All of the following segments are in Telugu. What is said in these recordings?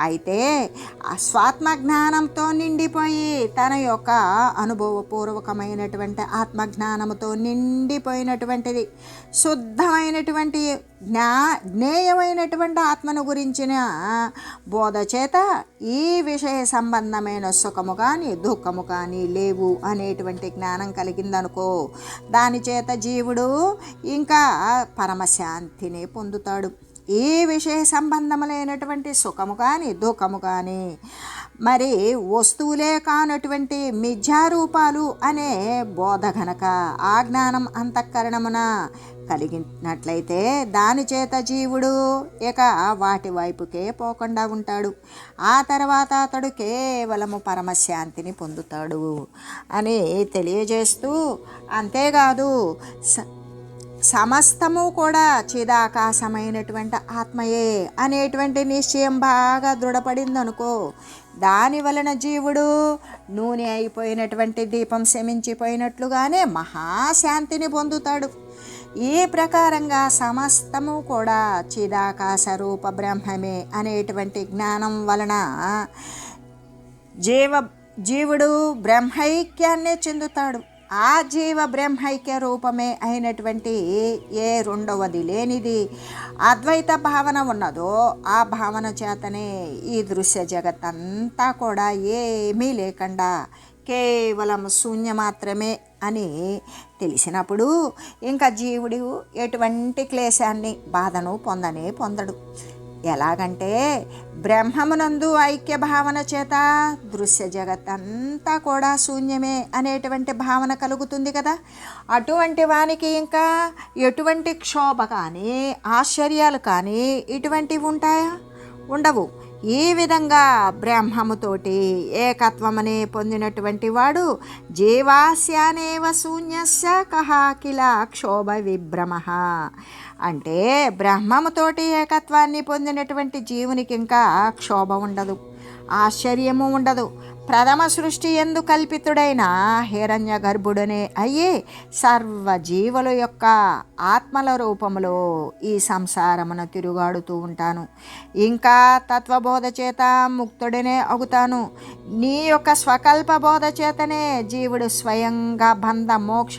అయితే స్వాత్మ జ్ఞానంతో నిండిపోయి తన యొక్క అనుభవపూర్వకమైనటువంటి ఆత్మజ్ఞానముతో నిండిపోయినటువంటిది శుద్ధమైనటువంటి జ్ఞా జ్ఞేయమైనటువంటి ఆత్మను గురించిన బోధ చేత ఈ విషయ సంబంధమైన సుఖము కానీ దుఃఖము కానీ లేవు అనేటువంటి జ్ఞానం కలిగిందనుకో దాని చేత జీవుడు ఇంకా పరమశాంతిని పొందుతాడు. ఈ విషయ సంబంధములైనటువంటి సుఖము కానీ దుఃఖము కానీ మరి వస్తువులే కానటువంటి మిథ్యారూపాలు అనే బోధ గనక ఆ జ్ఞానం అంతఃకరణమున కలిగినట్లయితే దాని చేత జీవుడు ఇక వాటి వైపుకే పోకుండా ఉంటాడు. ఆ తర్వాత అతడు కేవలము పరమశాంతిని పొందుతాడు అని తెలియజేస్తూ అంతేకాదు స సమస్తము కూడా చిదాకాశమైనటువంటి ఆత్మయే అనేటువంటి నిశ్చయం బాగా దృఢపడిందనుకో దాని వలన జీవుడు నూనె అయిపోయినటువంటి దీపం శమించిపోయినట్లుగానే మహాశాంతిని పొందుతాడు. ఈ ప్రకారంగా సమస్తము కూడా చిదాకాశ రూప బ్రహ్మమే అనేటువంటి జ్ఞానం వలన జీవ జీవుడు బ్రహ్మైక్యాన్నే చెందుతాడు. ఆ జీవ బ్రహ్మైక్య రూపమే అయినటువంటి ఏ రెండవది లేనిది అద్వైత భావన ఉన్నదో ఆ భావన చేతనే ఈ దృశ్య జగత్తంతా కూడా ఏమీ లేకుండా కేవలం శూన్య మాత్రమే అని తెలిసినప్పుడు ఇంకా జీవుడు ఎటువంటి క్లేశాన్ని బాధను పొందనే పొందడు. ఎలాగంటే బ్రహ్మమునందు ఐక్య భావన చేత దృశ్య జగత్తంతా కూడా శూన్యమే అనేటువంటి భావన కలుగుతుంది కదా. అటువంటి వానికి ఇంకా ఎటువంటి క్షోభ కానీ ఆశ్చర్యాలు కానీ ఇటువంటివి ఉంటాయా? ఉండవు. ఈ విధంగా బ్రహ్మముతోటి ఏకత్వమనే పొందినటువంటి వాడు జీవాస్యానేవ శూన్యస్య కహాకిల క్షోభ విభ్రమ. అంటే బ్రహ్మముతోటి ఏకత్వాన్ని పొందినటువంటి జీవునికి ఇంకా క్షోభ ఉండదు ఆశ్చర్యము ఉండదు. ప్రథమ సృష్టి ఎందు కల్పితుడైన హిరణ్య గర్భుడనే అయ్యి సర్వజీవుల యొక్క ఆత్మల రూపములో ఈ సంసారమును తిరుగాడుతూ ఉంటాను. ఇంకా తత్వబోధ చేత ముక్తుడనే అగుతాను. నీ యొక్క స్వకల్ప బోధ చేతనే జీవుడు స్వయంగా బంధ మోక్ష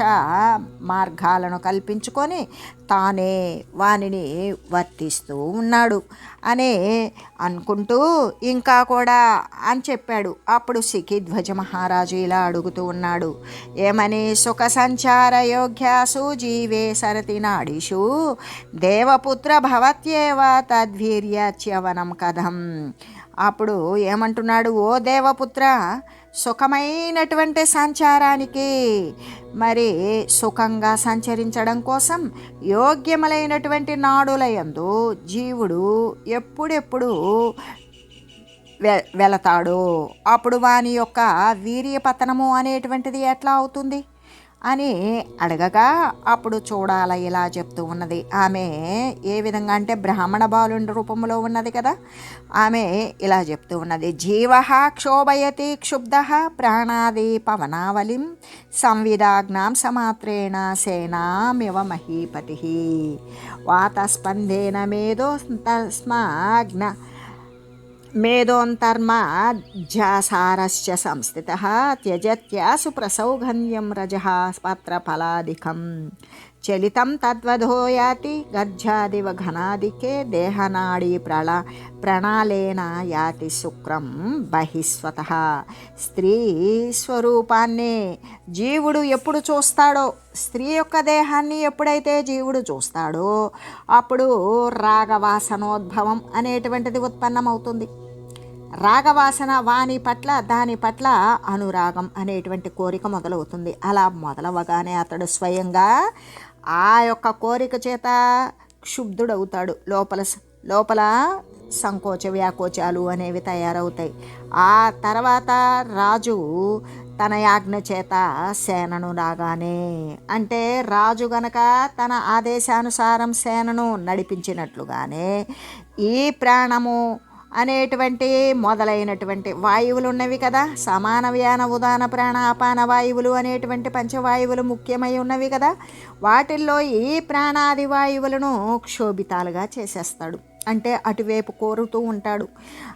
మార్గాలను కల్పించుకొని తానే వానిని వర్తిస్తూ ఉన్నాడు. అని అనుకుంటూ ఇంకా కూడా అని చెప్పాడు. అప్పుడు సికిధ్వజ మహారాజు ఇలా అడుగుతూ ఉన్నాడు. ఏమని సుఖ సంచార యోగ్యాసు జీవే సరతి నాడిషు. దేవపుత్ర భవత్యేవ తద్వీర్యచ్యవనం కథం. అప్పుడు ఏమంటున్నాడు? ఓ దేవపుత్ర సుఖమైనటువంటి సంచారానికి. మరి సుఖంగా సంచరించడం కోసం యోగ్యములైనటువంటి నాడులయందు జీవుడు ఎప్పుడెప్పుడు వె వెళతాడు? అప్పుడు వాని యొక్క వీర్యపతనము అనేటువంటిది ఎట్లా అవుతుంది? అని అడగగా అప్పుడు చూడాల ఇలా చెప్తూ ఉన్నది. ఆమె ఏ విధంగా అంటే బ్రాహ్మణ బాలుని రూపంలో ఉన్నది కదా. ఆమె ఇలా చెప్తూ ఉన్నది. జీవ క్షోభయతి క్షుబ్ధ ప్రాణాది పవనావలిం సంవిధాగ్నాం సమాత్రేణ సేనామివ మహీపతి. వాతస్పందేన మేధో తస్మాజ్ఞ మేధోంతర్మ ఝాసారశ్చ సంస్థిత త్యజత్యాసు ప్రసౌగంధ్యం రజ పాత్రఫలాదికం చలితం తద్వధో యాతి గర్జాదివ ఘనాదికే దేహనాడీ ప్రళ ప్రణాళేన యాతి శుక్రం బహిస్వత స్త్రీ స్వరూపాన్ని జీవుడు ఎప్పుడు చూస్తాడో స్త్రీ యొక్క దేహాన్ని ఎప్పుడైతే జీవుడు చూస్తాడో అప్పుడు రాగవాసనోద్భవం అనేటువంటిది ఉత్పన్నమవుతుంది. రాగవాసన వాని పట్ల దాని పట్ల అనురాగం అనేటువంటి కోరిక మొదలవుతుంది. అలా మొదలవగానే అతడు స్వయంగా ఆ యొక్క కోరిక చేత క్షుబ్ధుడవుతాడు లోపల లోపల సంకోచ వ్యాకోచాలు అనేవి తయారవుతాయి. ఆ తర్వాత రాజు తన యాజ్ఞ చేత సేనను రాగానే అంటే రాజు గనక తన ఆదేశానుసారం సేనను నడిపించినట్లుగానే ఈ ప్రాణము అనేటువంటి మొదలైనటువంటి వాయువులు ఉన్నవి కదా. సమాన వ్యాన ఉదాన ప్రాణ అపాన వాయువులు అనేటువంటి పంచవాయువులు ముఖ్యమై ఉన్నవి కదా. వాటిల్లో ఈ ప్రాణాది వాయువులను క్షోభితాలుగా చేసేస్తాడు. అంటే అటువైపు కోరుతూ ఉంటాడు.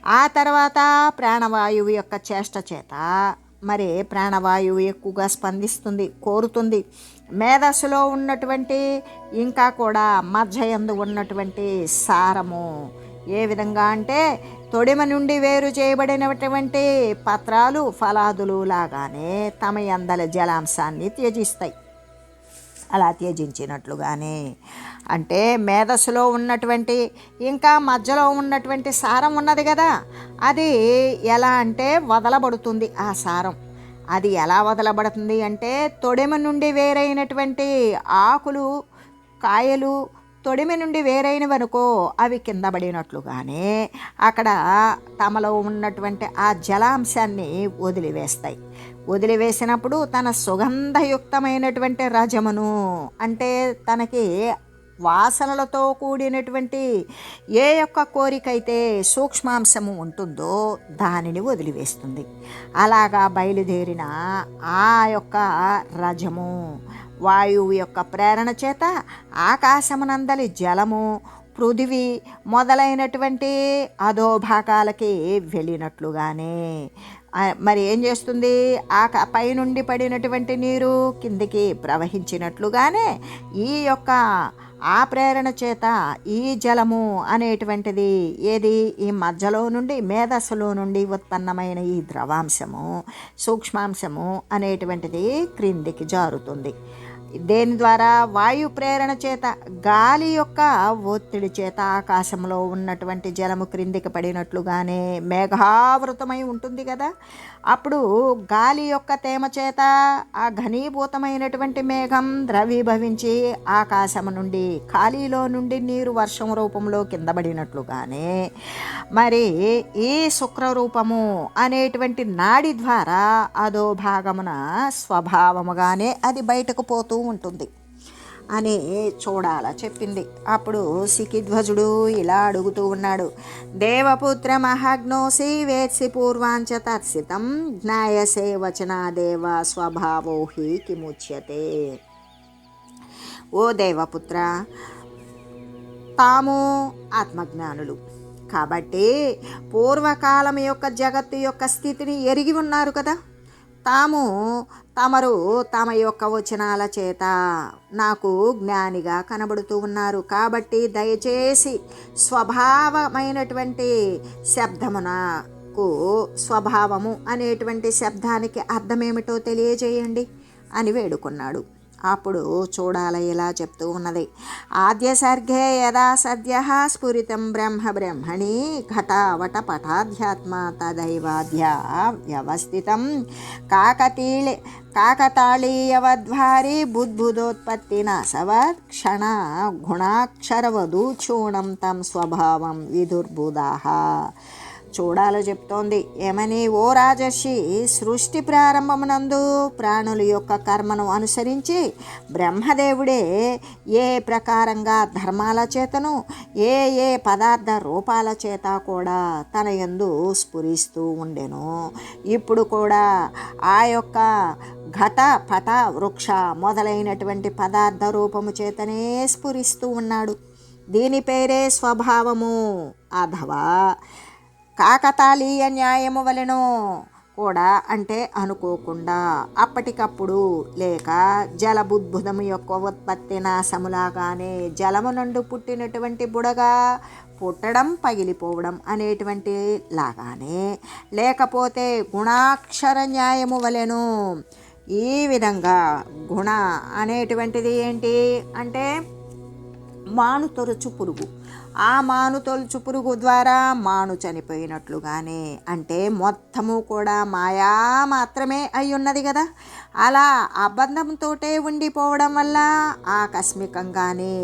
ఆ తర్వాత ప్రాణవాయువు యొక్క చేష్ట చేత మరి ప్రాణవాయువు ఎక్కువగా స్పందిస్తుంది కోరుతుంది. మేధస్సులో ఉన్నటువంటి ఇంకా కూడా మధ్యయందు ఉన్నటువంటి సారము ఏ విధంగా అంటే తొడిమ నుండి వేరు చేయబడినటువంటి పత్రాలు ఫలాదులు లాగానే తమ అందల జలాంశాన్ని త్యజిస్తాయి. అలా త్యజించినట్లుగానే అంటే మేధస్సులో ఉన్నటువంటి ఇంకా మధ్యలో ఉన్నటువంటి సారం ఉన్నది కదా అది ఎలా అంటే వదలబడుతుంది ఆ సారం. అది ఎలా వదలబడుతుంది అంటే తొడిమ నుండి వేరైనటువంటి ఆకులు కాయలు తొడిమి నుండి వేరైనవనుకో అవి కింద పడినట్లుగానే అక్కడ తమలో ఉన్నటువంటి ఆ జలాంశాన్ని వదిలివేస్తాయి. వదిలివేసినప్పుడు తన సుగంధయుక్తమైనటువంటి రజమును అంటే తనకి వాసనలతో కూడినటువంటి ఏ యొక్క కోరికైతే సూక్ష్మాంశము ఉంటుందో దానిని వదిలివేస్తుంది. అలాగా బయలుదేరిన ఆ యొక్క రజము వాయువు యొక్క ప్రేరణ చేత ఆకాశమునందలి జలము పృథివీ మొదలైనటువంటి అధోభాగాలకి వెళ్ళినట్లుగానే. మరి ఏం చేస్తుంది? ఆ పైనుండి పడినటువంటి నీరు కిందికి ప్రవహించినట్లుగానే ఈ యొక్క ఆ ప్రేరణ చేత ఈ జలము అనేటువంటిది ఏది? ఈ మధ్యలో నుండి మేధస్సులో నుండి ఉత్పన్నమైన ఈ ద్రవాంశము సూక్ష్మాంశము అనేటువంటిది క్రిందికి జారుతుంది. దేని ద్వారా? వాయు ప్రేరణ చేత గాలి యొక్క ఒత్తిడి చేత ఆకాశంలో ఉన్నటువంటి జలము క్రిందికి పడినట్లుగానే మేఘావృతమై ఉంటుంది కదా? అప్పుడు గాలి యొక్క తేమ చేత ఆ ఘనీభూతమైనటువంటి మేఘం ద్రవీభవించి ఆకాశం నుండి ఖాళీలో నుండి నీరు వర్షం రూపంలో కింద పడినట్లుగానే మరి ఈ శుక్రరూపము అనేటువంటి నాడి ద్వారా అదో భాగమున స్వభావముగానే అది బయటకు పోతూ ఉంటుంది అని చూడాల చెప్పింది. అప్పుడు సికిధ్వజుడు ఇలా అడుగుతూ ఉన్నాడు. దేవపుత్ర మహాగ్నోసి వేత్సి పూర్వాంచ తత్సితం జ్ఞాయసే వచనా దేవ స్వభావో హి కిముచ్యతే. ఓ దేవపుత్ర తాము ఆత్మజ్ఞానులు. కాబట్టి పూర్వకాలం యొక్క జగత్తు యొక్క స్థితిని ఎరిగి ఉన్నారు కదా. తాము తమరు తమ యొక్క వచనాల చేత నాకు జ్ఞానిగా కనబడుతూ ఉన్నారు. కాబట్టి దయచేసి స్వభావమైనటువంటి శబ్దమునకు స్వభావము అనేటువంటి శబ్దానికి అర్థమేమిటో తెలియజేయండి అని వేడుకున్నాడు. అప్పుడు చూడాల ఇలా చెప్తూ ఉన్నది. ఆద్య సర్గే యదా సద్య స్ఫురితం బ్రహ్మ బ్రహ్మణి ఘటావట పటాధ్యాత్మ తదైవాధ్య వ్యవస్థితం. కాకతీళి కాకతాళీయవద్వారి బుద్భుదోత్పత్తి నాసవత్ క్షణ గుణాక్షరవదూచూణం తం స్వభావం విదుర్బుదాహ చూడాలో చెప్తోంది. ఏమని? ఓ రాజర్షి సృష్టి ప్రారంభమునందు ప్రాణుల యొక్క కర్మను అనుసరించి బ్రహ్మదేవుడే ఏ ప్రకారంగా ధర్మాల చేతను ఏ ఏ పదార్థ రూపాల చేత కూడా తన ఎందు స్ఫురిస్తూ ఉండెను. ఇప్పుడు కూడా ఆ యొక్క ఘట పట వృక్ష మొదలైనటువంటి పదార్థ రూపము చేతనే స్ఫురిస్తూ ఉన్నాడు. దీని పేరే స్వభావము అథవా కాకతాళీయ న్యాయము వలెను కూడా అంటే అనుకోకుండా అప్పటికప్పుడు లేక జలబుద్భుదము యొక్క ఉత్పత్తి నాశములాగానే జలము నుండి పుట్టినటువంటి బుడగా పుట్టడం పగిలిపోవడం అనేటువంటి లాగానే లేకపోతే గుణాక్షర న్యాయము వలెను ఈ విధంగా గుణ అనేటువంటిది ఏంటి అంటే మాను తొరచు పురుగు. ఆ మాను తొలుచు పురుగు ద్వారా మాను చనిపోయినట్లుగానే అంటే మొత్తము కూడా మాయా మాత్రమే అయి ఉన్నది కదా. అలా అబద్ధంతో ఉండిపోవడం వల్ల ఆకస్మికంగానే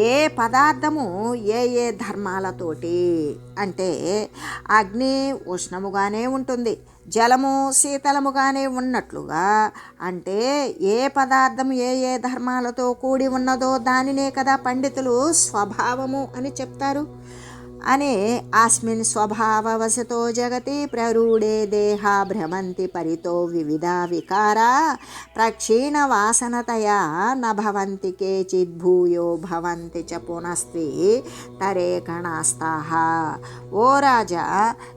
ఏ పదార్థము ఏ ఏ ధర్మాలతోటి అంటే అగ్ని ఉష్ణముగానే ఉంటుంది జలము శీతలముగానే ఉన్నట్లుగా అంటే ఏ పదార్థం ఏ ఏ ధర్మాలతో కూడి ఉన్నదో దానినే కదా పండితులు స్వభావము అని చెప్తారు. అనే అస్మిన్ స్వభావవశతో జగతి ప్రరూఢే దేహ భ్రమంతి పరితో వివిధ వికారా ప్రక్షీణ వాసనతయా నభవంతి కేచిద్ భూయో భవంతి చ పునస్తి తరే కణాస్తాహ ఓ రాజా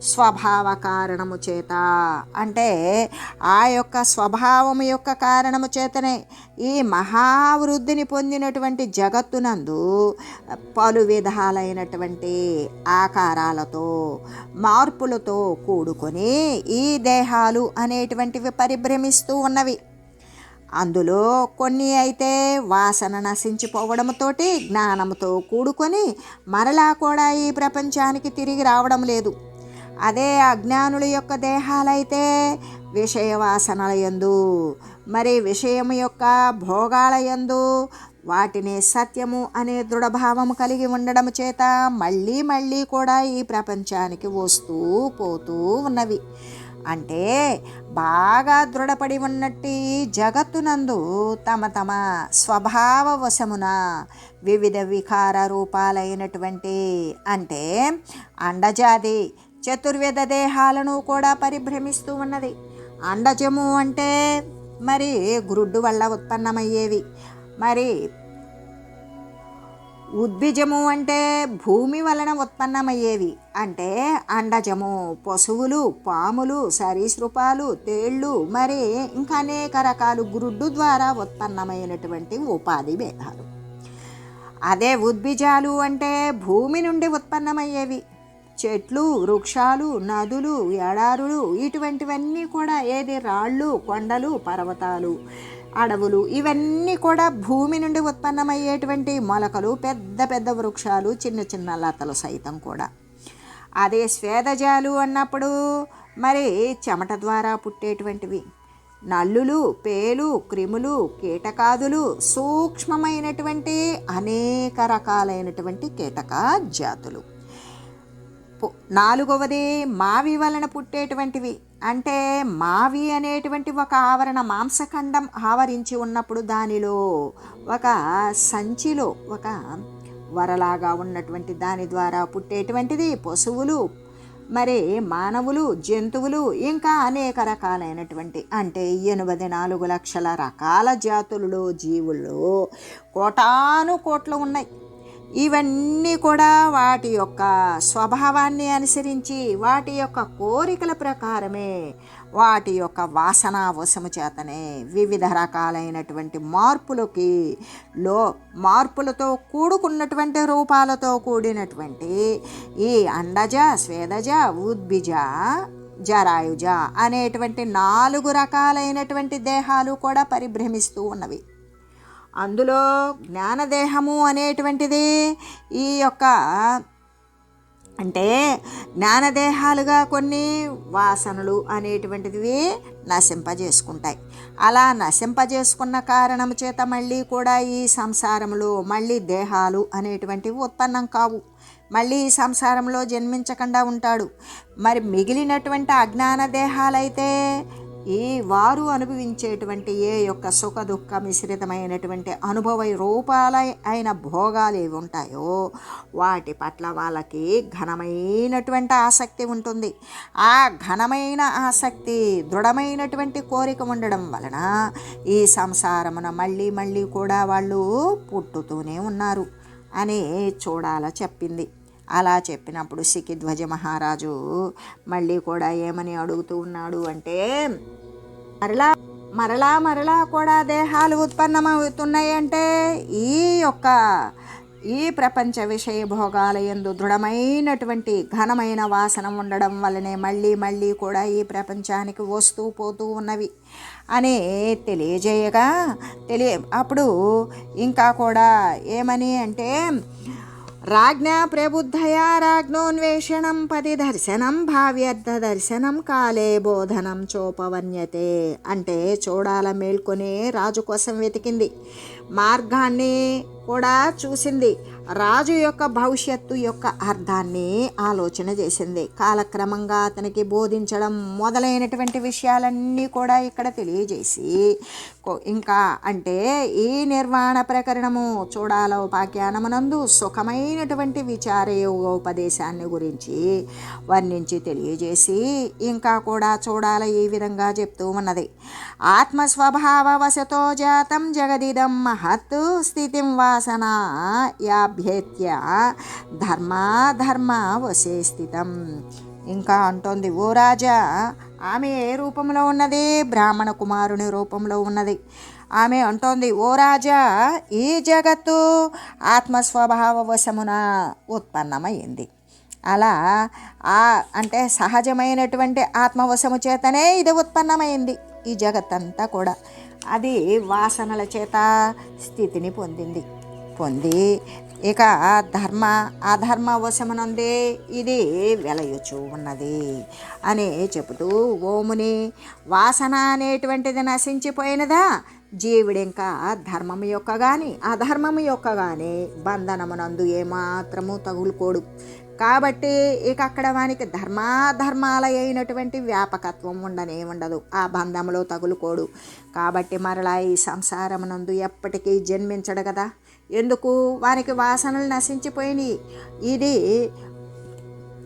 స్వభావ కారణము చేత అంటే ఆ యొక్క స్వభావము యొక్క కారణము చేతనే ఈ మహావృద్ధిని పొందినటువంటి జగత్తునందు పలు విధాలైనటువంటి ఆకారాలతో మార్పులతో కూడుకొని ఈ దేహాలు అనేటువంటివి పరిభ్రమిస్తూ ఉన్నవి. అందులో కొన్ని అయితే వాసన నశించిపోవడంతోటి జ్ఞానంతో కూడుకొని మరలా కూడా ఈ ప్రపంచానికి తిరిగి రావడం లేదు. అదే అజ్ఞానుల యొక్క దేహాలైతే విషయ యందు మరి విషయం యొక్క భోగాల యందు వాటిని సత్యము అనే దృఢభావము కలిగి ఉండడం చేత మళ్ళీ మళ్ళీ కూడా ఈ ప్రపంచానికి వస్తూ పోతూ ఉన్నవి. అంటే బాగా దృఢపడి ఉన్నట్టు జగత్తునందు తమ తమ స్వభావ వశమున వివిధ వికార రూపాలైనటువంటి అంటే అండజాది చతుర్వేద దేహాలను కూడా పరిభ్రమిస్తూ ఉన్నది. అండజము అంటే మరి గ్రుడ్డు వల్ల ఉత్పన్నమయ్యేవి. మరి ఉద్భిజము అంటే భూమి వలన ఉత్పన్నమయ్యేవి. అంటే అండజము పశువులు పాములు సరీసృపాలు తేళ్ళు మరి ఇంకా అనేక రకాలు గ్రుడ్డు ద్వారా ఉత్పన్నమైనటువంటి ఉపాధి భేదాలు. అదే ఉద్భిజాలు అంటే భూమి నుండి ఉత్పన్నమయ్యేవి. చెట్లు వృక్షాలు నదులు ఎడారులు ఇటువంటివన్నీ కూడా ఏది రాళ్ళు కొండలు పర్వతాలు అడవులు ఇవన్నీ కూడా భూమి నుండి ఉత్పన్నమయ్యేటువంటి మొలకలు పెద్ద పెద్ద వృక్షాలు చిన్న చిన్న లతలు సైతం కూడా. అదే స్వేదజాలు అన్నప్పుడు మరి చెమట ద్వారా పుట్టేటువంటివి. నల్లులు పేలు క్రిములు కీటకాదులు సూక్ష్మమైనటువంటి అనేక రకాలైనటువంటి కీటక జాతులు. నాలుగవది మావి వలన పుట్టేటువంటివి. అంటే మావి అనేటువంటి ఒక ఆవరణ మాంసఖండం ఆవరించి ఉన్నప్పుడు దానిలో ఒక సంచిలో ఒక వరలాగా ఉన్నటువంటి దాని ద్వారా పుట్టేటువంటిది పశువులు మరి మానవులు జంతువులు ఇంకా అనేక రకాలైనటువంటి అంటే ఎనభై నాలుగు లక్షల రకాల జాతులలో జీవుల్లో కోటాను కోట్లు ఉన్నాయి. ఇవన్నీ కూడా వాటి యొక్క స్వభావాన్ని అనుసరించి వాటి యొక్క కోరికల ప్రకారమే వాటి యొక్క వాసన వశము చేతనే వివిధ రకాలైనటువంటి మార్పులకి లో మార్పులతో కూడుకున్నటువంటి రూపాలతో కూడినటువంటి ఈ అండజ స్వేదజ ఉద్భిజ జరాయుజ అనేటువంటి నాలుగు రకాలైనటువంటి దేహాలు కూడా పరిభ్రమిస్తూ ఉన్నవి. అందులో జ్ఞానదేహము అనేటువంటిది ఈ యొక్క అంటే జ్ఞానదేహాలుగా కొన్ని వాసనలు అనేటువంటివి నశింపజేసుకుంటాయి. అలా నశింపజేసుకున్న కారణం చేత మళ్ళీ కూడా ఈ సంసారంలో మళ్ళీ దేహాలు అనేటువంటివి ఉత్పన్నం కావు. మళ్ళీ ఈ సంసారంలో జన్మించకుండా ఉంటాడు. మరి మిగిలినటువంటి అజ్ఞాన దేహాలైతే ఈ వారు అనుభవించేటువంటి ఏ యొక్క సుఖ దుఃఖ మిశ్రితమైనటువంటి అనుభవ రూపాల అయిన భోగాలు ఏవి ఉంటాయో వాటి పట్ల వాళ్ళకి ఘనమైనటువంటి ఆసక్తి ఉంటుంది. ఆ ఘనమైన ఆసక్తి దృఢమైనటువంటి కోరిక ఉండడం వలన ఈ సంసారమున మళ్ళీ మళ్ళీ కూడా వాళ్ళు పుట్టుతూనే ఉన్నారు అని చూడాల చెప్పింది. అలా చెప్పినప్పుడు సికిధ్వజ మహారాజు మళ్ళీ కూడా ఏమని అడుగుతూ ఉన్నాడు అంటే మరలా మరలా మరలా కూడా దేహాలు ఉత్పన్నమవుతున్నాయి అంటే ఈ యొక్క ఈ ప్రపంచ విషయ భోగాల ఎందు దృఢమైనటువంటి ఘనమైన వాసన ఉండడం వల్లనే మళ్ళీ మళ్ళీ కూడా ఈ ప్రపంచానికి వస్తూ పోతూ ఉన్నవి. అని తెలియజేయగా తెలియ అప్పుడు ఇంకా కూడా ఏమని అంటే రాజ్ఞా ప్రబుద్ధయ రాజ్ఞోన్వేషణం పది దర్శనం భావ్యర్థ దర్శనం కాలే బోధనం చోపవన్యతే. అంటే చూడాల మేల్కొని రాజు కోసం వెతికింది. మార్గాన్ని కూడా చూసింది. రాజు యొక్క భవిష్యత్తు యొక్క అర్థాన్ని ఆలోచన చేసింది. కాలక్రమంగా అతనికి బోధించడం మొదలైనటువంటి విషయాలన్నీ కూడా ఇక్కడ తెలియజేసి ఇంకా అంటే ఈ నిర్వాణ ప్రకరణము చూడాల ఉపాఖ్యానమునందు సుఖమైనటువంటి విచారయోగోపదేశాన్ని గురించి వర్ణించి తెలియజేసి ఇంకా కూడా చూడాల ఈ విధంగా చెప్తూ ఉన్నది. ఆత్మస్వభావ వశతో జాతం జగదిదం మహత్ స్థితిం వాసన యాభ్యేత్య ధర్మాధర్మ వశే స్థితం. ఇంకా అంటోంది ఓ రాజా ఆమె ఏ రూపంలో ఉన్నది? బ్రాహ్మణ కుమారుని రూపంలో ఉన్నది. ఆమె అంటోంది ఓ రాజా ఈ జగత్తు ఆత్మస్వభావ వశమున ఉత్పన్నమైంది. అలా ఆ అంటే సహజమైనటువంటి ఆత్మవశము చేతనే ఇది ఉత్పన్నమైంది ఈ జగత్తంతా కూడా. అది వాసనల చేత స్థితిని పొందింది పొంది ఇక ధర్మ అధర్మ వశమునందే ఇది వెలయచు ఉన్నది అని చెబుతూ ఓముని వాసన అనేటువంటిది నశించిపోయినదా? జీవుడు ఇంకా ధర్మం యొక్క కానీ అధర్మము యొక్క కానీ బంధనమునందు ఏమాత్రము తగులుకోడు. కాబట్టి ఇక అక్కడ వానికి ధర్మాధర్మాల అయినటువంటి వ్యాపకత్వం ఉండనే ఉండదు ఆ బంధంలో తగులుకోడు. కాబట్టి మరలా ఈ సంసారమునందు ఎప్పటికీ జన్మించడు కదా. ఎందుకు వారికి వాసనలు నశించిపోయినాయి? ఇది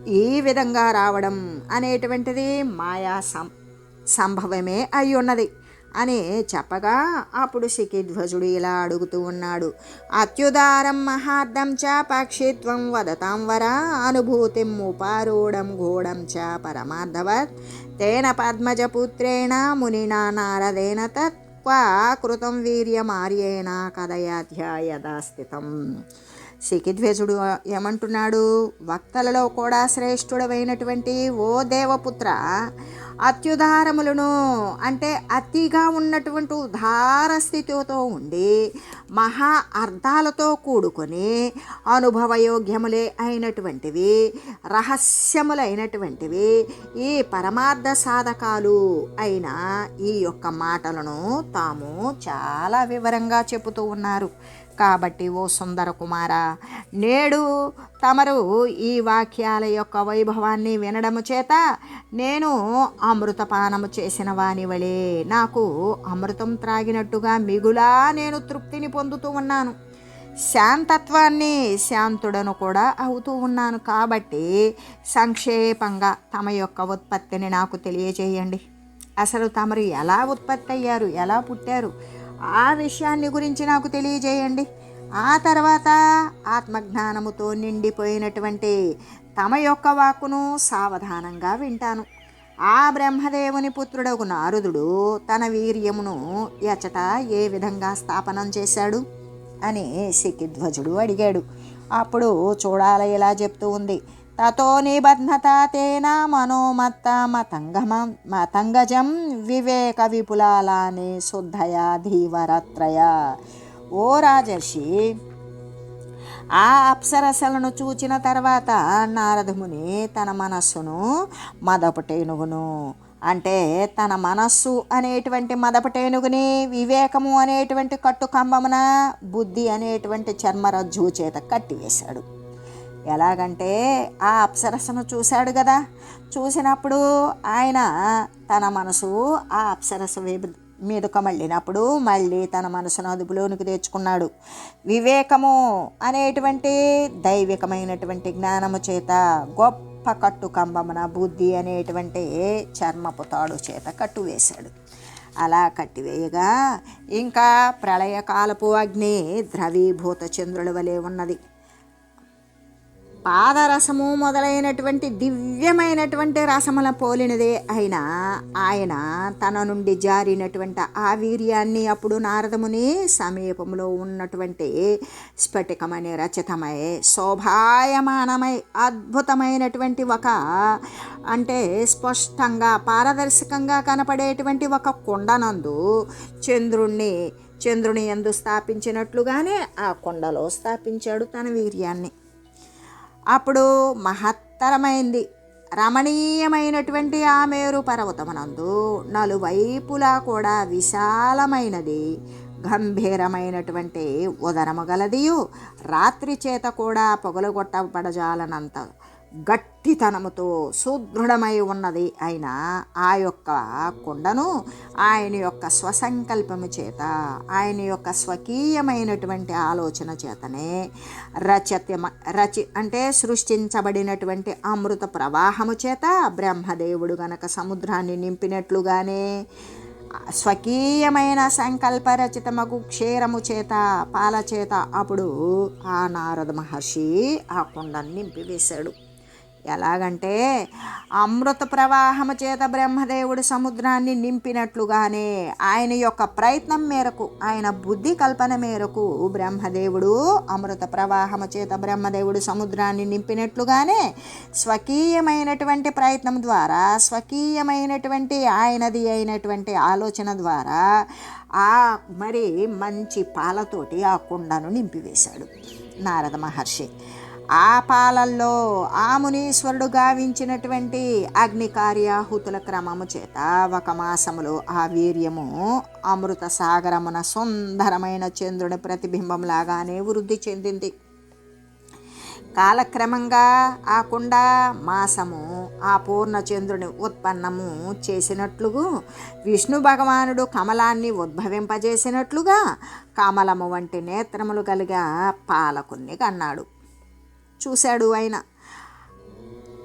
ఈ విధంగా రావడం అనేటువంటిది మాయా సం సంభవమే అయి ఉన్నది అని చెప్పగా అప్పుడు శిఖిధ్వజుడు ఇలా అడుగుతూ ఉన్నాడు. అత్యుదారం మహార్థం చ పక్షిత్వం వదతాం వర అనుభూతిం ఉపారూఢం గూఢం చ పరమార్థవత్ తేన పద్మజపుత్రేణ మునినా నారదేన తత్ కృతం వీర్యమార్యేణ కథయాధ్యాయదా స్థితం శకిధ్వజుడు ఏమంటున్నాడు? వక్తలలో కూడా శ్రేష్ఠుడమైనటువంటి ఓ దేవపుత్ర అత్యుదారములను అంటే అతిగా ఉన్నటువంటి ఉదార స్థితితో ఉండి మహా అర్థాలతో కూడుకొని అనుభవయోగ్యములే అయినటువంటివి రహస్యములైనటువంటివి ఈ పరమార్థ సాధకాలు అయిన ఈ యొక్క మాటలను తాము చాలా వివరంగా చెబుతూ ఉన్నారు. కాబట్టి ఓ సుందర కుమార నేడు తమరు ఈ వాక్యాల యొక్క వైభవాన్ని వినడము చేత నేను అమృతపానము చేసిన వాని వలె నాకు అమృతం త్రాగినట్టుగా మిగులా నేను తృప్తిని పొందుతూ ఉన్నాను. శాంతత్వాన్ని శాంతుడను కూడా అవుతూ ఉన్నాను కాబట్టి సంక్షేపంగా తమ యొక్క ఉత్పత్తిని నాకు తెలియజేయండి. అసలు తమరు ఎలా ఉత్పత్తి అయ్యారు? ఎలా పుట్టారు? ఆ విషయాన్ని గురించి నాకు తెలియజేయండి. ఆ తర్వాత ఆత్మజ్ఞానముతో నిండిపోయినటువంటి తమ యొక్క వాక్కును సావధానంగా వింటాను. ఆ బ్రహ్మదేవుని పుత్రుడగు నారదుడు తన వీర్యమును ఎచట ఏ విధంగా స్థాపనం చేశాడు అని శిఖిధ్వజుడు అడిగాడు. అప్పుడు చూడాల ఇలా చెప్తూ ఉంది. తతో నిబధ్నత తేన మనోమత్త మతంగమ మతంగజం వివేక విపులాలానే శుద్ధయ ధీవరత్రయ. ఓ రాజర్షి ఆ అప్సరసలను చూచిన తర్వాత నారదముని తన మనస్సును మదపటేనుగును. అంటే తన మనస్సు అనేటువంటి మదపటేనుగుని వివేకము అనేటువంటి కట్టుకంబమున బుద్ధి అనేటువంటి చర్మరజ్జువు చేత కట్టివేశాడు. ఎలాగంటే ఆ అప్సరసను చూశాడు కదా. చూసినప్పుడు ఆయన తన మనసు ఆ అప్సరస వేపు మీదకు మళ్ళినప్పుడు మళ్ళీ తన మనసును అదుపులోనికి తెచ్చుకున్నాడు. వివేకము అనేటువంటి దైవికమైనటువంటి జ్ఞానము చేత గొప్ప కట్టు కంబమున బుద్ధి అనేటువంటి చర్మపు తాడు చేత కట్టువేశాడు. అలా కట్టివేయగా ఇంకా ప్రళయకాలపు అగ్ని ద్రవీభూత చంద్రుల వలె ఉన్నది. పాదరసము మొదలైనటువంటి దివ్యమైనటువంటి రసముల పోలినదే అయినా ఆయన తన నుండి జారినటువంటి ఆ వీర్యాన్ని అప్పుడు నారదముని సమీపంలో ఉన్నటువంటి స్ఫటికమని రచితమై శోభాయమానమై అద్భుతమైనటువంటి ఒక అంటే స్పష్టంగా పారదర్శకంగా కనపడేటువంటి ఒక కొండనందు చంద్రుణ్ణి చంద్రుని ఎందు స్థాపించినట్లుగానే ఆ కొండలో స్థాపించాడు తన వీర్యాన్ని. అప్పుడు మహత్తరమైంది. రమణీయమైనటువంటి ఆ మేరు పర్వతమునందు నలువైపులా కూడా విశాలమైనది. గంభీరమైనటువంటి ఉదరము గలదియు. రాత్రి చేత కూడా పొగలుగొట్టబడజాలనంత గట్టితనముతో సుదృఢమై ఉన్నది అయిన ఆ యొక్క కొండను ఆయన యొక్క స్వసంకల్పము చేత ఆయన యొక్క స్వకీయమైనటువంటి ఆలోచన చేతనే రచత్యమ రచి అంటే సృష్టించబడినటువంటి అమృత ప్రవాహము చేత బ్రహ్మదేవుడు గనక సముద్రాన్ని నింపినట్లుగానే స్వకీయమైన సంకల్పరచితమగు క్షీరము చేత పాల చేత అప్పుడు ఆ నారద మహర్షి ఆ కుండను నింపివేశాడు. ఎలాగంటే అమృత ప్రవాహము చేత బ్రహ్మదేవుడు సముద్రాన్ని నింపినట్లుగానే ఆయన యొక్క ప్రయత్నం మేరకు ఆయన బుద్ధి కల్పన మేరకు బ్రహ్మదేవుడు అమృత ప్రవాహము చేత బ్రహ్మదేవుడు సముద్రాన్ని నింపినట్లుగానే స్వకీయమైనటువంటి ప్రయత్నం ద్వారా స్వకీయమైనటువంటి ఆయనది అయినటువంటి ఆలోచన ద్వారా ఆ మరి మంచి పాలతోటి ఆ కుండను నింపివేశాడు నారద మహర్షి. ఆ పాలల్లో ఆ మునీశ్వరుడు గావించినటువంటి అగ్ని కార్యాహుతుల క్రమము చేత ఒక మాసములో ఆ వీర్యము అమృత సాగరమున సుందరమైన చంద్రుని ప్రతిబింబంలాగానే వృద్ధి చెందింది. కాలక్రమంగా ఆ కుండ మాసము ఆ పూర్ణచంద్రుని ఉత్పన్నము చేసినట్లుగు విష్ణు భగవానుడు కమలాన్ని ఉద్భవింపజేసినట్లుగా కమలము వంటి నేత్రములు కలిగా పాలకుని కన్నాడు. చూశాడు ఆయన.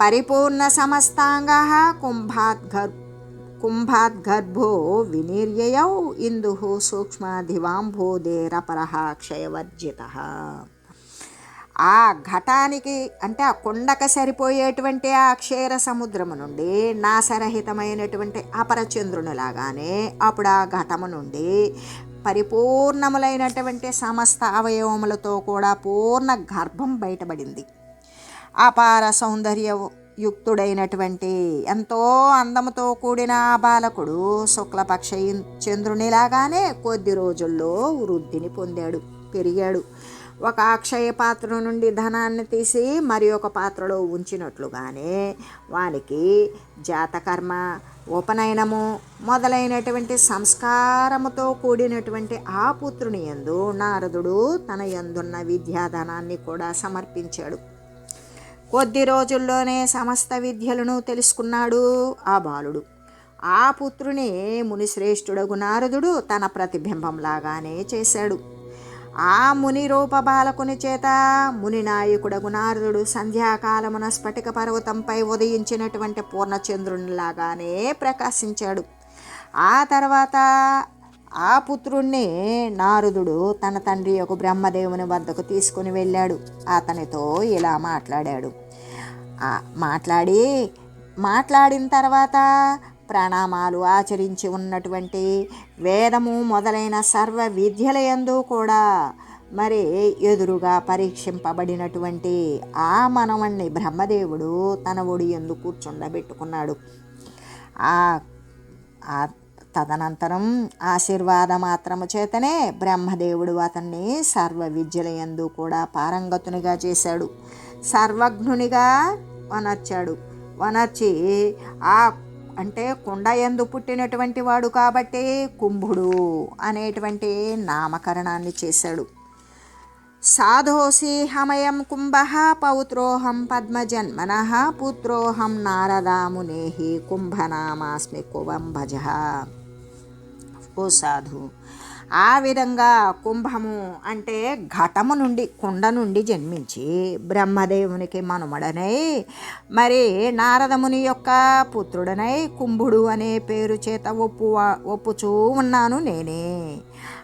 పరిపూర్ణ సమస్తాంగ కుంభాద్గర్ కుంభాద్గర్భో వినిర్యయౌ ఇందు సూక్ష్మధివాంభోదేరపరః క్షయవర్జిత ఆ ఘటానికి అంటే ఆ కొండక సరిపోయేటువంటి ఆ క్షీర సముద్రము నుండి నాసరహితమైనటువంటి అపరచంద్రునిలాగానే అప్పుడు ఆ ఘటము నుండి పరిపూర్ణములైనటువంటి సమస్త అవయవములతో కూడా పూర్ణ గర్భం బయటపడింది. అపార సౌందర్య యుక్తుడైనటువంటి ఎంతో అందముతో కూడిన ఆ బాలకుడు శుక్లపక్ష చంద్రునిలాగానే కొద్ది రోజుల్లో వృద్ధిని పొందాడు పెరిగాడు. ఒక అక్షయ పాత్ర నుండి ధనాన్ని తీసి మరి ఒక పాత్రలో ఉంచినట్లుగానే వానికి జాతకర్మ ఉపనయనము మొదలైనటువంటి సంస్కారముతో కూడినటువంటి ఆ పుత్రుని యందు నారదుడు తన యందున్న విద్యాధనాన్ని కూడా సమర్పించాడు. కొద్ది రోజుల్లోనే సమస్త విద్యలను తెలుసుకున్నాడు ఆ బాలుడు. ఆ పుత్రుని మునిశ్రేష్ఠుడగు నారదుడు తన ప్రతిబింబంలాగానే చేశాడు. ఆ ముని రూప బాలకుని చేత ముని నాయకుడగు నారదుడు సంధ్యాకాలమున స్ఫటిక పర్వతంపై ఉదయించినటువంటి పూర్ణచంద్రునిలాగానే ప్రకాశించాడు. ఆ తర్వాత ఆ పుత్రుణ్ణి నారదుడు తన తండ్రి యొక్క బ్రహ్మదేవుని వద్దకు తీసుకుని వెళ్ళాడు. అతనితో ఇలా మాట్లాడాడు. మాట్లాడి మాట్లాడిన తర్వాత ప్రణామాలు ఆచరించి ఉన్నటువంటి వేదము మొదలైన సర్వ విద్యలయందు కూడా మరి ఎదురుగా పరీక్షింపబడినటువంటి ఆ మనవణ్ణి బ్రహ్మదేవుడు తన ఒడి ఎందు కూర్చుండబెట్టుకున్నాడు. ఆ తదనంతరం ఆశీర్వాద మాత్రము చేతనే బ్రహ్మదేవుడు అతన్ని సర్వ విద్యలయందు కూడా పారంగతునిగా చేశాడు. సర్వజ్ఞునిగా వనర్చాడు. వనర్చి ఆ అంటే కుండ ఎందు పుట్టినటువంటి వాడు కాబట్టి కుంభుడు అనేటువంటి నామకరణాన్ని చేశాడు. సాధోసి హమయం కుంభ పౌత్రోహం పద్మజన్మన పుత్రోహం నారదామునేహి కుంభనామాస్మి కువం భజ ఓ సాధు ఆ విధంగా కుంభము అంటే ఘటము నుండి కుండ నుండి జన్మించి బ్రహ్మదేవునికి మనుమడనై మరి నారదముని యొక్క పుత్రుడనై కుంభుడు అనే పేరు చేత ఒప్పు ఒప్పుచూ ఉన్నాను నేనే.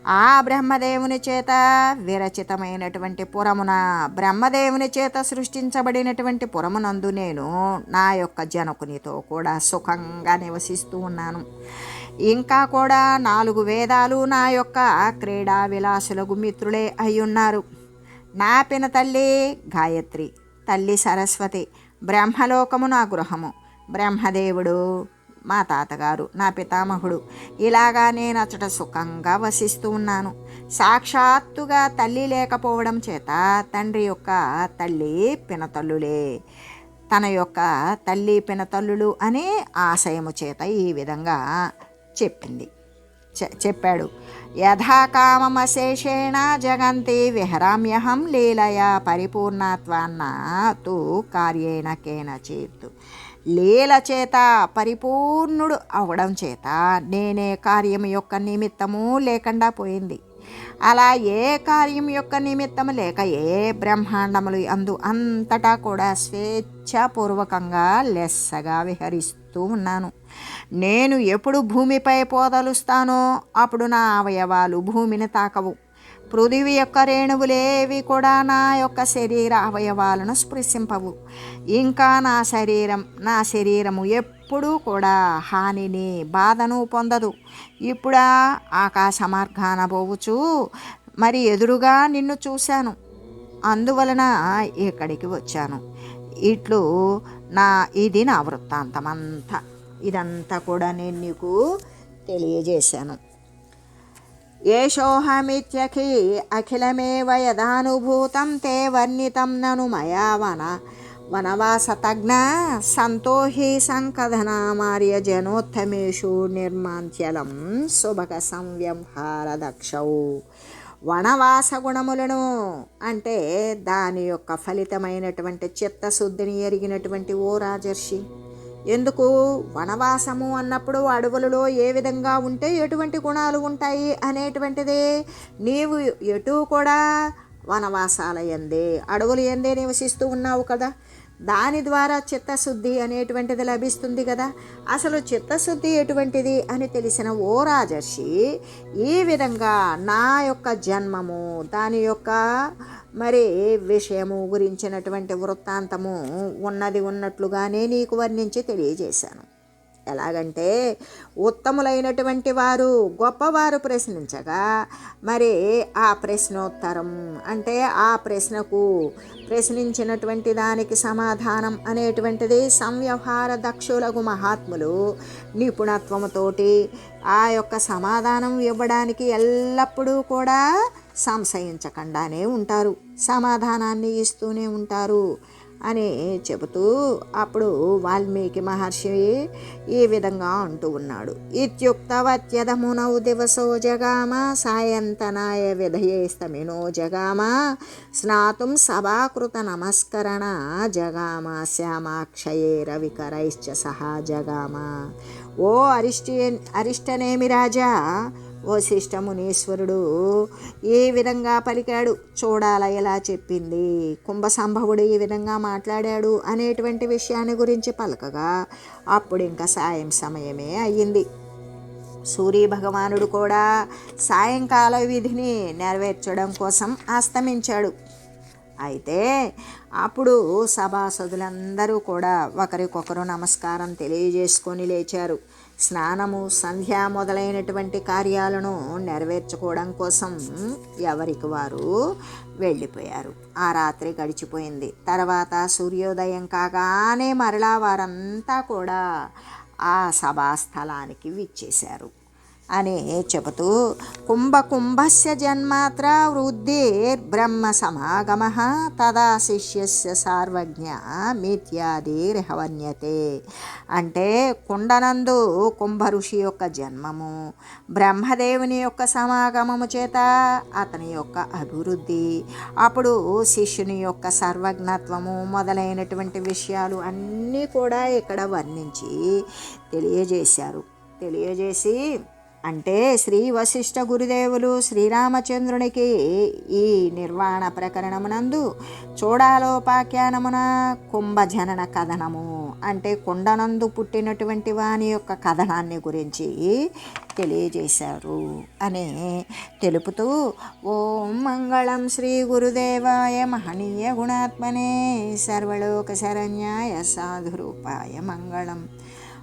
ఆ బ్రహ్మదేవుని చేత విరచితమైనటువంటి పురమున బ్రహ్మదేవుని చేత సృష్టించబడినటువంటి పురమునందు నేను నా యొక్క జనకునితో కూడా సుఖంగా నివసిస్తూ ఉన్నాను. ఇంకా కూడా నాలుగు వేదాలు నా యొక్క క్రీడా విలాసులకు మిత్రులే అయ్యున్నారు. నా పిన తల్లి గాయత్రి తల్లి సరస్వతి బ్రహ్మలోకము నా గృహము. బ్రహ్మదేవుడు మా తాతగారు నా పితామహుడు. ఇలాగా నేను అచ్చట సుఖంగా వసిస్తూ ఉన్నాను. సాక్షాత్తుగా తల్లి లేకపోవడం చేత తండ్రి యొక్క తల్లి పినతల్లులే. తన యొక్క తల్లి పినతల్లులు అనే ఆశయము చేత ఈ విధంగా చెప్పింది. చెప్పాడు. యథాకామశేషేణ జగంతి విహరామ్యహం లీలయ పరిపూర్ణత్వాన్న తు కార్యేణ కేనచిత్ లీల చేత పరిపూర్ణుడు అవడం చేత నేనే కార్యం యొక్క నిమిత్తము లేకుండా పోయింది. అలా ఏ కార్యం యొక్క నిమిత్తం లేక ఏ బ్రహ్మాండములు అందు అంతటా కూడా స్వేచ్ఛాపూర్వకంగా లెస్సగా విహరిస్తూ ఉన్నాను. నేను ఎప్పుడు భూమిపై పోదలుస్తానో అప్పుడు నా అవయవాలు భూమిని తాకవు. పృథివీ యొక్క రేణువులేవి కూడా నా యొక్క శరీర అవయవాలను స్పృశింపవు. ఇంకా నా శరీరం నా శరీరము ఎప్పుడూ కూడా హానిని బాధను పొందదు. ఇప్పుడా ఆకాశ మార్గాన పోవచ్చు మరి ఎదురుగా నిన్ను చూశాను. అందువలన ఇక్కడికి వచ్చాను. ఇట్లు నా ఇది నా వృత్తాంతం అంతా ఇదంతా కూడా నేను నీకు తెలియజేశాను. ఏషోహమిత్యఖి అఖిలమేవ యదానుభూతం తే వర్ణితం నను మయా వన వనవాసతజ్ఞ సంతోహి సంకథనామార్య జనోత్తమేషు నిర్మాంత్యలం శుభక సంవ్యంహార దక్షౌ. వనవాస గుణములను అంటే దాని యొక్క ఫలితమైనటువంటి చిత్తశుద్ధిని ఎరిగినటువంటి ఓ రాజర్షి. ఎందుకు? వనవాసము అన్నప్పుడు అడవులలో ఏ విధంగా ఉంటే ఎటువంటి గుణాలు ఉంటాయి అనేటువంటిది. నీవు ఎటు కూడా వనవాసాల ఎందే అడవులు ఎందే నివసిస్తూ ఉన్నావు కదా. దాని ద్వారా చిత్తశుద్ధి అనేటువంటిది లభిస్తుంది కదా. అసలు చిత్తశుద్ధి ఎటువంటిది అని తెలిసిన ఓ రాజర్షి ఈ విధంగా నా యొక్క జన్మము దాని యొక్క మరి విషయము గురించినటువంటి వృత్తాంతము ఉన్నది ఉన్నట్లుగానే నీకు వర్ణించి తెలియజేశాను. ఎలాగంటే ఉత్తములైనటువంటి వారు గొప్పవారు ప్రశ్నించగా మరి ఆ ప్రశ్నోత్తరం అంటే ఆ ప్రశ్నకు ప్రశ్నించినటువంటి దానికి సమాధానం అనేటువంటిది సంవ్యవహార దక్షులకు మహాత్ములు నిపుణత్వముతోటి ఆ యొక్క సమాధానం ఇవ్వడానికి ఎల్లప్పుడూ కూడా సంశయించకుండానే ఉంటారు. సమాధానాన్ని ఇస్తూనే ఉంటారు అని చెబుతూ అప్పుడు వాల్మీకి మహర్షి ఈ విధంగా అంటూ ఉన్నాడు. ఇత్యుక్తవత్యధమునౌ దివసో జగామ సాయంతనాయ విధయేస్తమినో జగామ స్నాతుం సభాకృత నమస్కరణ జగామ శ్యామాక్షయే రవికరైశ్చ సహా జగామ. ఓ అరిష్టి అరిష్టనేమి రాజా వశిష్ఠ మునీశ్వరుడు ఏ విధంగా పలికాడు? చూడాల ఎలా చెప్పింది? కుంభసంభవుడు ఈ విధంగా మాట్లాడాడు అనేటువంటి విషయాన్ని గురించి పలకగా అప్పుడు ఇంకా సాయం సమయమే అయ్యింది. సూర్య భగవానుడు కూడా సాయంకాల విధిని నెరవేర్చడం కోసం అస్తమించాడు. అయితే అప్పుడు సభాసదులందరూ కూడా ఒకరికొకరు నమస్కారం తెలియజేసుకొని లేచారు. స్నానము సంధ్య మొదలైనటువంటి కార్యాలను నెరవేర్చుకోవడం కోసం ఎవరికి వారు వెళ్ళిపోయారు. ఆ రాత్రి గడిచిపోయింది. తర్వాత సూర్యోదయం కాగానే మరలా వారంతా కూడా ఆ సభాస్థలానికి విచ్చేశారు. అని చెబుతూ కుంభకుంభస్య జన్మాత్ర వృద్ధిర్బ్రహ్మ సమాగమ తదా శిష్యస్య సార్వజ్ఞ మిథ్యాదిర్హవన్యతే. అంటే కుండనందు కుంభ ఋషి యొక్క జన్మము బ్రహ్మదేవుని యొక్క సమాగమము చేత అతని యొక్క అభివృద్ధి అప్పుడు శిష్యుని యొక్క సర్వజ్ఞత్వము మొదలైనటువంటి విషయాలు అన్నీ కూడా ఇక్కడ వర్ణించి తెలియజేశారు. తెలియజేసి అంటే శ్రీ వశిష్ఠ గురుదేవులు శ్రీరామచంద్రునికి ఈ నిర్వాణ ప్రకరణమునందు చూడాలోపాఖ్యానమున కుంభజనన కథనము అంటే కుండనందు పుట్టినటువంటి వాని యొక్క కథనాన్ని గురించి తెలియజేశారు అని తెలుపుతూ ఓం మంగళం శ్రీ గురుదేవాయ మహనీయ గుణాత్మనే సర్వలోక శరణ్యాయ సాధురూపాయ మంగళం.